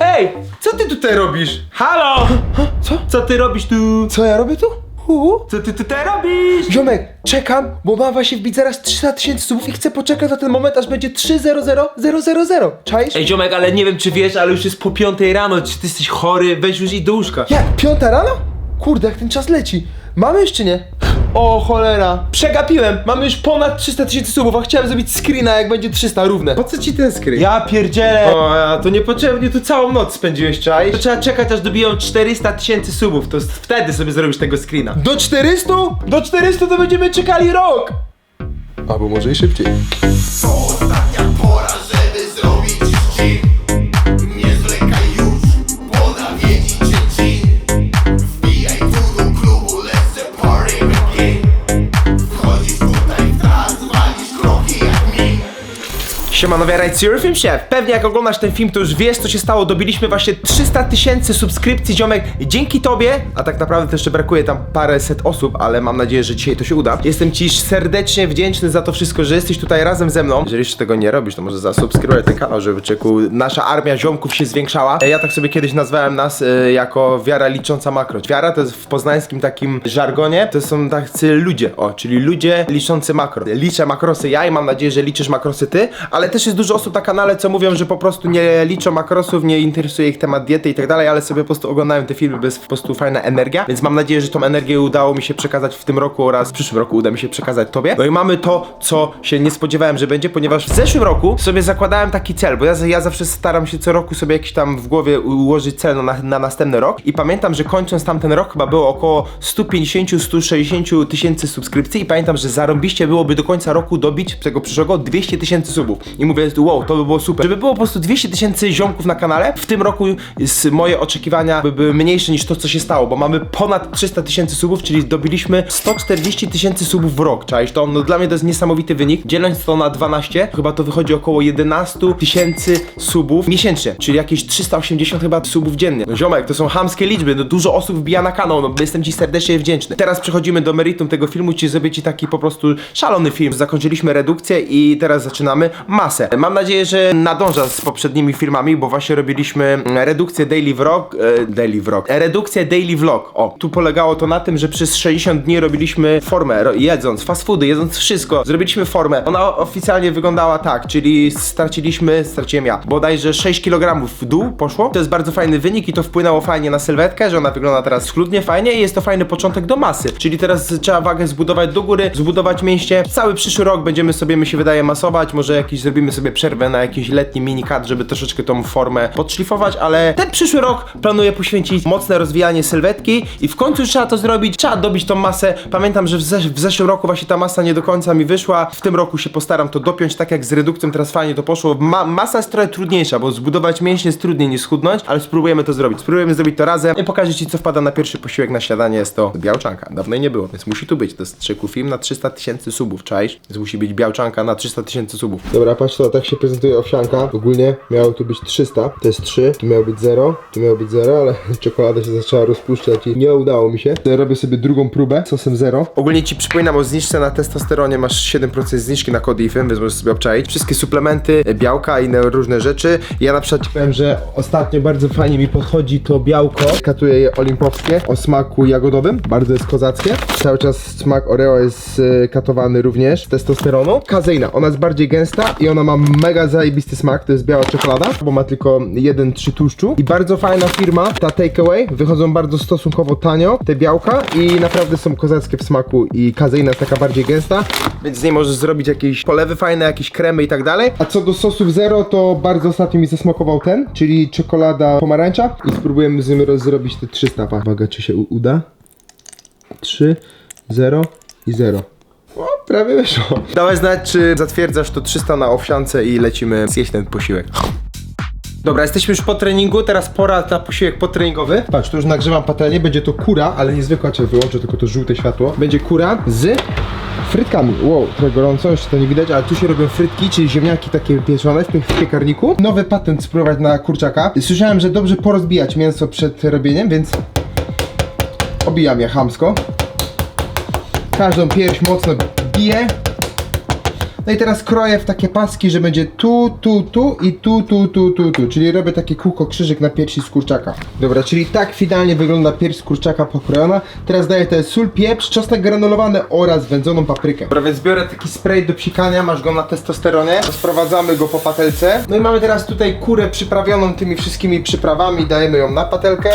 Ej, co ty tutaj robisz? Halo! Co? Co ty robisz tu? Co ja robię tu? Uhu. Co ty tutaj robisz? Ziomek, czekam, bo mam właśnie wbić zaraz 300 tysięcy subów i chcę poczekać na ten moment, aż będzie 300000. Czaisz? Ej, ziomek, ale nie wiem czy wiesz, ale już jest po piątej rano, czy ty jesteś chory? Weź już i do łóżka. Jak? Piąta rano? Kurde, jak ten czas leci. Mamy jeszcze nie? O cholera, przegapiłem. Mamy już ponad 300 tysięcy subów, a chciałem zrobić screena jak będzie 300 równe. Po co ci ten screen? Ja pierdzielę! O, ja to niepotrzebnie tu całą noc spędziłeś, czaj? To trzeba czekać aż dobiją 400 tysięcy subów, to s- wtedy sobie zrobisz tego screena. Do 400? Do 400 to będziemy czekali rok! Albo może i szybciej. Siemano, Right Zero Film Chef. Pewnie jak oglądasz ten film, to już wiesz, co się stało. Dobiliśmy właśnie 300 tysięcy subskrypcji, ziomek. Dzięki tobie, a tak naprawdę też jeszcze brakuje tam parę set osób, ale mam nadzieję, że dzisiaj to się uda. Jestem ci serdecznie wdzięczny za to wszystko, że jesteś tutaj razem ze mną. Jeżeli jeszcze tego nie robisz, to może zasubskrybuj ten kanał, żeby czeku nasza armia ziomków się zwiększała. E, Ja tak sobie kiedyś nazwałem nas e, jako wiara licząca makro. Wiara to jest w poznańskim takim żargonie, to są tacy ludzie, o, czyli ludzie liczący makro. Liczę makrosy ja i mam nadzieję, że liczysz makrosy ty, ale też jest dużo osób na kanale, co mówią, że po prostu nie liczą makrosów, nie interesuje ich temat diety i tak dalej, ale sobie po prostu oglądają te filmy, bo jest po prostu fajna energia, więc mam nadzieję, że tą energię udało mi się przekazać w tym roku oraz w przyszłym roku uda mi się przekazać tobie. No i mamy to, co się nie spodziewałem, że będzie, ponieważ w zeszłym roku sobie zakładałem taki cel, bo ja, ja zawsze staram się co roku sobie jakiś tam w głowie ułożyć cel na, na następny rok i pamiętam, że kończąc tamten rok chyba było około 150-160 tysięcy subskrypcji i pamiętam, że zarąbiście byłoby do końca roku dobić tego przyszłego 200 tysięcy subów. I mówię, wow, to by było super. Żeby było po prostu 200 tysięcy ziomków na kanale, w tym roku z moje oczekiwania by były mniejsze niż to, co się stało, bo mamy ponad 300 tysięcy subów, czyli dobiliśmy 140 tysięcy subów w rok, czaisz to? No dla mnie to jest niesamowity wynik. Dzieląc to na 12, chyba to wychodzi około 11 tysięcy subów miesięcznie, czyli jakieś 380 chyba subów dziennie. No ziomek, to są hamskie liczby, no dużo osób wbija na kanał, no jestem ci serdecznie wdzięczny. Teraz przechodzimy do meritum tego filmu, czyli zrobię ci taki po prostu szalony film. Zakończyliśmy redukcję i teraz zaczynamy masę. Mam nadzieję, że nadąża z poprzednimi filmami, bo właśnie robiliśmy mm, redukcję daily vlog, e, daily vlog, e, redukcję daily vlog. O, tu polegało to na tym, że przez 60 dni robiliśmy formę, ro, jedząc fast foody, jedząc wszystko, zrobiliśmy formę. Ona oficjalnie wyglądała tak, czyli straciliśmy, straciłem ja, bodajże 6 kg w dół poszło. To jest bardzo fajny wynik i to wpłynęło fajnie na sylwetkę, że ona wygląda teraz schludnie, fajnie i jest to fajny początek do masy. Czyli teraz trzeba wagę zbudować do góry, zbudować mięśnie. Cały przyszły rok będziemy sobie, mi się wydaje, masować. Może jakiś zrobimy sobie przerwę na jakiś letni minikat, żeby troszeczkę tą formę podszlifować, ale ten przyszły rok planuję poświęcić mocne rozwijanie sylwetki i w końcu trzeba to zrobić, trzeba dobić tą masę. Pamiętam, że w, zesz- w zeszłym roku właśnie ta masa nie do końca mi wyszła. W tym roku się postaram to dopiąć, tak jak z redukcją teraz fajnie to poszło. Ma masa jest trochę trudniejsza, bo zbudować mięśnie jest trudniej niż schudnąć, ale spróbujemy to zrobić. Spróbujemy zrobić to razem i pokażę ci, co wpada na pierwszy posiłek na śniadanie. Jest to białczanka. Dawno jej nie było, więc musi tu być. To jest trzyku film na 300 tysięcy subów, czaisz? Więc musi być białczanka na 300 tysięcy subów. Dobra, to, tak się prezentuje owsianka. Ogólnie miało tu być 300, to jest 3, tu miało być 0, tu miało być 0, ale czekolada się zaczęła rozpuszczać i nie udało mi się. Robię sobie drugą próbę sosem 0. Ogólnie ci przypominam o zniżce na testosteronie, masz 7% zniżki na kod IFM, więc możesz sobie obczaić. Wszystkie suplementy, białka i inne różne rzeczy. Ja na przykład ci powiem, że ostatnio bardzo fajnie mi podchodzi to białko. Katuję je olimpowskie o smaku jagodowym, bardzo jest kozackie. Cały czas smak Oreo jest e, katowany również testosteronu. Kazeina, ona jest bardziej gęsta i ona ma mega zajebisty smak, to jest biała czekolada, bo ma tylko 1-3 tłuszczu. I bardzo fajna firma, ta Takeaway, wychodzą bardzo stosunkowo tanio, te białka i naprawdę są kozackie w smaku i kazeina jest taka bardziej gęsta, więc z niej możesz zrobić jakieś polewy fajne, jakieś kremy i tak dalej. A co do sosów zero, to bardzo ostatnio mi zasmakował ten, czyli czekolada pomarańcza i spróbujemy z nim zrobić te 300. Pa. Uwaga, czy się uda? 3, 0 i 0. Prawie wyszło. Dawaj znać, czy zatwierdzasz to 300 na owsiance i lecimy zjeść ten posiłek. Dobra, jesteśmy już po treningu, teraz pora na posiłek potreningowy. Patrz, tu już nagrzewam patelnię, będzie to kura, ale niezwykła, czy wyłączę tylko to żółte światło. Będzie kura z frytkami. Wow, trochę gorąco, jeszcze to nie widać, ale tu się robią frytki, czyli ziemniaki takie pieczone w pie- w piekarniku. Nowy patent spróbować na kurczaka. Słyszałem, że dobrze porozbijać mięso przed robieniem, więc obijam je chamsko. Każdą pierś mocno biję. No i teraz kroję w takie paski, że będzie tu, tu, tu i tu, tu, tu, tu, tu. Czyli robię takie kółko krzyżyk na piersi z kurczaka. Dobra, czyli tak finalnie wygląda pierś z kurczaka pokrojona. Teraz daję tutaj sól, pieprz, czosnek granulowany oraz wędzoną paprykę. Dobra, więc biorę taki spray do psikania, masz go na testosteronie. Sprowadzamy go po patelce. No i mamy teraz tutaj kurę przyprawioną tymi wszystkimi przyprawami. Dajemy ją na patelkę.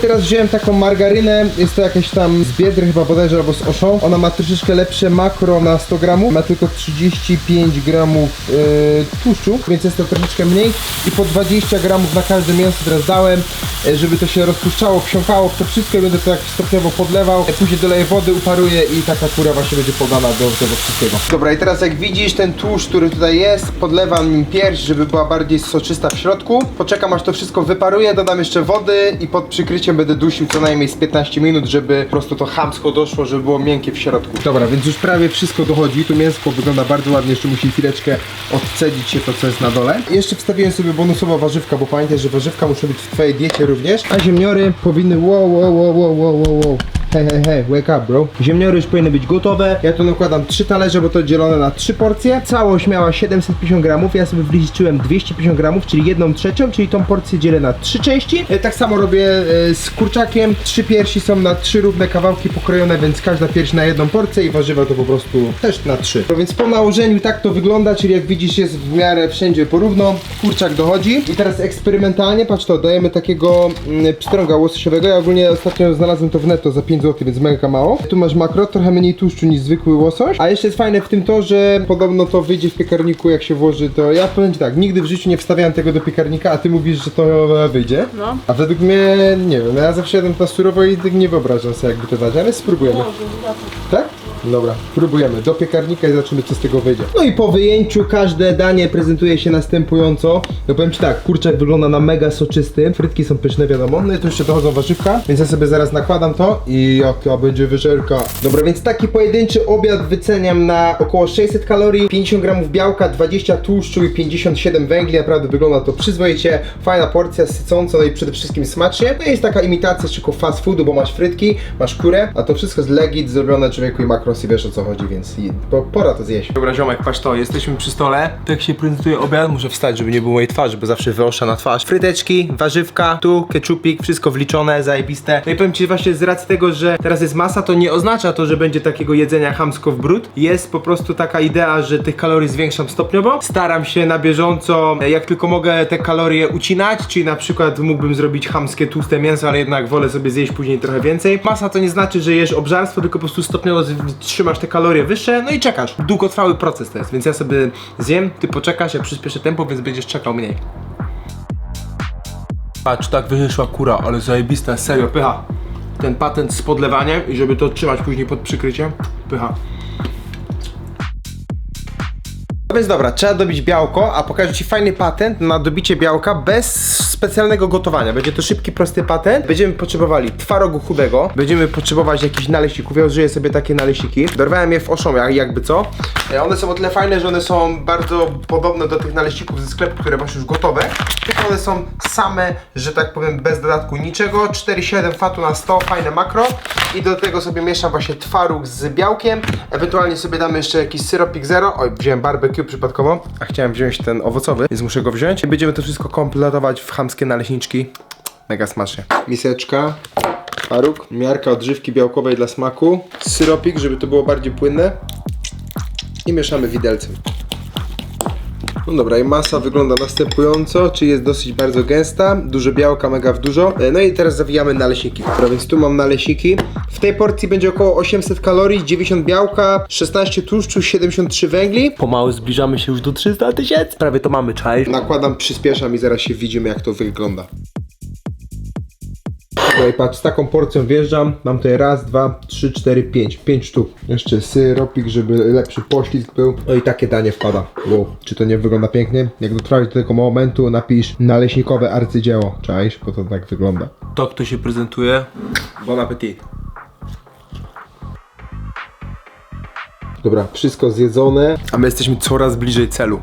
Teraz wziąłem taką margarynę, jest to jakaś tam z Biedry chyba bodajże albo z Oszą. Ona ma troszeczkę lepsze makro na 100 gramów, ma tylko 35 gramów yy, tłuszczu, więc jest to troszeczkę mniej i po 20 gramów na każde mięso teraz dałem, yy, żeby to się rozpuszczało, wsiąkało to wszystko będę to tak stopniowo podlewał. Później doleję wody, uparuję i taka kura właśnie będzie podana do tego wszystkiego. Dobra i teraz jak widzisz ten tłuszcz, który tutaj jest, podlewam nim pierś, żeby była bardziej soczysta w środku. Poczekam aż to wszystko wyparuje, dodam jeszcze wody i pod przykryciem będę dusił co najmniej z 15 minut, żeby po prostu to chamsko doszło, żeby było miękkie w środku. Dobra, więc już prawie wszystko dochodzi. Tu mięsko wygląda bardzo ładnie, jeszcze musi chwileczkę odcedzić się to, co jest na dole. Jeszcze wstawiłem sobie bonusowo warzywka, bo pamiętaj, że warzywka muszą być w twojej diecie również. A ziemniory powinny wow, wow, wow, wow, wow, wow. Hej, hej, hej, wake up, bro. Ziemniory już powinny być gotowe. Ja tu nakładam trzy talerze, bo to dzielone na trzy porcje. Całość miała 750 gramów. Ja sobie wliczyłem 250 gramów, czyli jedną trzecią, czyli tą porcję dzielę na trzy części. E, Tak samo robię e, z kurczakiem. Trzy piersi są na trzy równe kawałki pokrojone, więc każda pierś na jedną porcję i warzywa to po prostu też na trzy. No więc po nałożeniu tak to wygląda, czyli jak widzisz jest w miarę wszędzie porówno. Kurczak dochodzi. I teraz eksperymentalnie, patrz to, dajemy takiego mm, pstrąga łososiowego. Ja ogólnie ostatnio znalazłem to w netto za 5 zł, więc mega mało. Tu masz makro, trochę mniej tłuszczu niż zwykły łosoś. A jeszcze jest fajne w tym to, że podobno to wyjdzie w piekarniku jak się włoży, to ja powiem ci tak, nigdy w życiu nie wstawiałem tego do piekarnika, a ty mówisz, że to wyjdzie. No. A według mnie, nie wiem, ja zawsze jadłem na surowo i nie wyobrażam sobie jakby to dać, ale spróbujemy. Może. Tak? Dobra, próbujemy. Do piekarnika i zobaczymy co z tego wyjdzie. No i po wyjęciu każde danie prezentuje się następująco. No powiem ci tak, kurczak wygląda na mega soczysty. Frytki są pyszne, wiadomo. No i tu jeszcze dochodzą warzywka, więc ja sobie zaraz nakładam to i jaka będzie wyżerka. Dobra, więc taki pojedynczy obiad wyceniam na około 600 kalorii, 50 gramów białka, 20 tłuszczu i 57 węgli. Naprawdę wygląda to przyzwoicie. Fajna porcja, sycąca, no i przede wszystkim smacznie. No i jest taka imitacja tylko fast foodu, bo masz frytki, masz kurę, a to wszystko z legit zrobione człowieku i makros i wiesz o co chodzi, więc i, po, pora to zjeść. Dobra ziomek, patrz to, jesteśmy przy stole. Tak się prezentuje obiad, muszę wstać, żeby nie było mojej twarzy, bo zawsze wyosza na twarz. Fryteczki, warzywka, tu keczupik, wszystko wliczone, zajebiste. No i powiem ci właśnie z racji tego, że teraz jest masa, to nie oznacza to, że będzie takiego jedzenia chamsko w brud. Jest po prostu taka idea, że tych kalorii zwiększam stopniowo. Staram się na bieżąco, jak tylko mogę te kalorie ucinać, czyli na przykład mógłbym zrobić chamskie tłuste mięso, ale jednak wolę sobie zjeść później trochę więcej. Masa to nie znaczy, że jesz obżarstwo, tylko po prostu stopniowo trzymasz te kalorie wyższe, no i czekasz. Długotrwały proces to jest, więc ja sobie zjem, ty poczekasz, ja przyspieszę tempo, więc będziesz czekał mniej. Patrz, tak wyszła kura, ale zajebista, serio, pycha. Ten patent z podlewaniem i żeby to trzymać później pod przykryciem, pycha. No więc dobra, trzeba dobić białko, a pokażę Ci fajny patent na dobicie białka bez specjalnego gotowania. Będzie to szybki, prosty patent. Będziemy potrzebowali twarogu chudego, będziemy potrzebować jakichś naleśników. Ja użyję sobie takie naleśniki. Dorwałem je w Oszomach, jakby co. E, One są o tyle fajne, że one są bardzo podobne do tych naleśników ze sklepu, które masz już gotowe. Tylko one są same, że tak powiem, bez dodatku niczego. 4,7 fatu na 100, fajne makro. I do tego sobie mieszam właśnie twaróg z białkiem. Ewentualnie sobie damy jeszcze jakiś syropik zero. Oj, wziąłem barbecue przypadkowo, a chciałem wziąć ten owocowy, więc muszę go wziąć. I będziemy to wszystko kompletować w chamskie naleśniczki. Mega smacznie. Miseczka, twaróg, miarka odżywki białkowej dla smaku, syropik, żeby to było bardziej płynne. I mieszamy widelcem. No dobra, i masa wygląda następująco, czyli jest dosyć bardzo gęsta, dużo białka, mega w dużo. E, No i teraz zawijamy naleśniki. Dobra, więc tu mam naleśniki. W tej porcji będzie około 800 kalorii, 90 białka, 16 tłuszczu, 73 węgli. Pomału zbliżamy się już do 300 tysięcy. Prawie to mamy, czaj. Nakładam, przyspieszam i zaraz się widzimy jak to wygląda. I patrz, z taką porcją wjeżdżam. Mam tutaj raz, dwa, trzy, cztery, pięć. Pięć sztuk. Jeszcze syropik, żeby lepszy poślizg był. No i takie danie wpada. Wow. Czy to nie wygląda pięknie? Jak dotrwałeś do tego momentu, napisz naleśnikowe arcydzieło. Czaisz? Bo to tak wygląda. To, kto się prezentuje. Bon appetit. Dobra, wszystko zjedzone. A my jesteśmy coraz bliżej celu.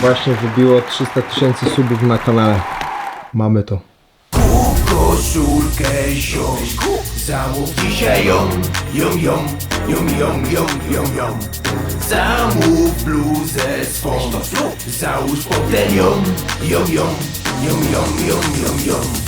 Właśnie wybiło 300 tysięcy subów na kanale. Mamy to. Koszulkę ziom Zamów dzisiaj ją, ją, ją, ją, ją, ją, ją, ją Zamów bluzę swą Załóż potem ją, ją, ją, ją, ją, ją, ją, ją